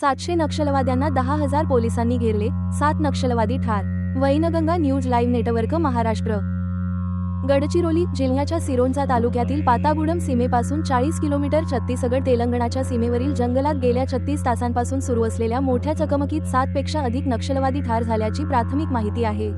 सातशे नक्षलवाद्यांना दहा हजार पोलिसांनी घेरले सात नक्षलवादी ठार. Wainganga news live network Maharashtra. Gadchiroli जिल्ह्याच्या सिरोंचा तालुक्यातील पातागुडम सीमेपासून चाळीस किलोमीटर छत्तीसगड तेलंगणाच्या सीमेवरील जंगलात गेल्या छत्तीस तासांपासून सुरू असलेल्या मोठ्या चकमकीत सातपेक्षा अधिक नक्षलवादी ठार झाल्याची प्राथमिक माहिती आहे.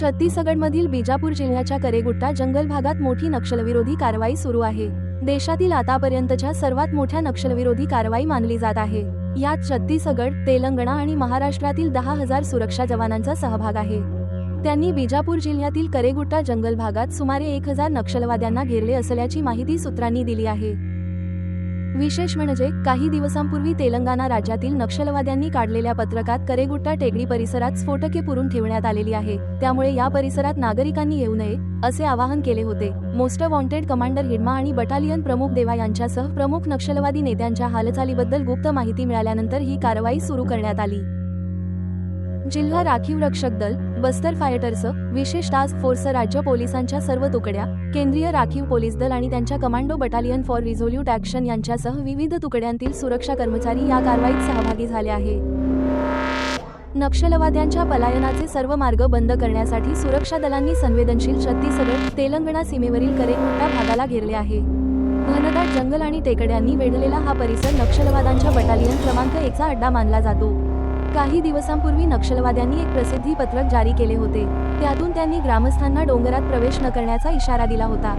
छत्तीसगडमधील बिजापूर जिल्ह्याच्या करेगुट्टा जंगल भागात मोठी नक्षलविरोधी कारवाई सुरू आहे. देशातील आतापर्यंतच्या सर्वात मोठ्या नक्षलविरोधी कारवाई मानली जात आहे. यात छत्तीसगड तेलंगणा आणि महाराष्ट्रातील दहा हजार सुरक्षा जवानांचा सहभाग आहे. त्यांनी बिजापूर जिल्ह्यातील करेगुट्टा जंगल भागात सुमारे एक हजार नक्षलवाद्यांना घेरले असल्याची माहिती सूत्रांनी दिली आहे. विशेष म्हणजे काही दिवसांपूर्वी तेलंगणा राज्यातील नक्षलवाद्यांनी काढलेल्या पत्रकात करेगुट्टा टेकडी परिसरात स्फोटके पुरून ठेवण्यात आलेली आहे. त्यामुळे या परिसरात नागरिकांनी येऊ नये असे आवाहन केले होते. मोस्ट वॉन्टेड कमांडर हिडमा आणि बटालियन प्रमुख देवा यांच्यासह प्रमुख नक्षलवादी नेत्यांच्या हालचालीबद्दल गुप्त माहिती मिळाल्यानंतर ही कारवाई सुरू करण्यात आली. जिल्हा राखीव रक्षक दल बस्तर फायटर्स विशेष टास्क फोर्स राज्य पोलिसांच्या सर्व तुकड्या केंद्रीय राखीव पोलीस दल आणि त्यांच्या commando battalion for resolute action यांच्यासह विविध तुकड्यांतील सुरक्षा कर्मचारी या कारवाईत सहभागी झाले आहे. नक्षलवाद्यांच्या पलायनाचे सर्व मार्ग बंद करण्यासाठी सुरक्षा दलांनी संवेदनशील छत्तीसगड तेलंगणा सीमेवरील करेगुट्टा भागाला घेरले आहे. घनदाट जंगल आणि टेकड्यांनी वेढलेला हा परिसर नक्षलवादांच्या बटालियन क्रमांक एकचा अड्डा मानला जातो. काही दिवसांपूर्वी नक्षलवाद्यांनी एक प्रसिद्धी पत्रक जारी केले होते. त्यातून त्यांनी ग्रामस्थांना डोंगरात प्रवेश न करण्याचा इशारा दिला होता.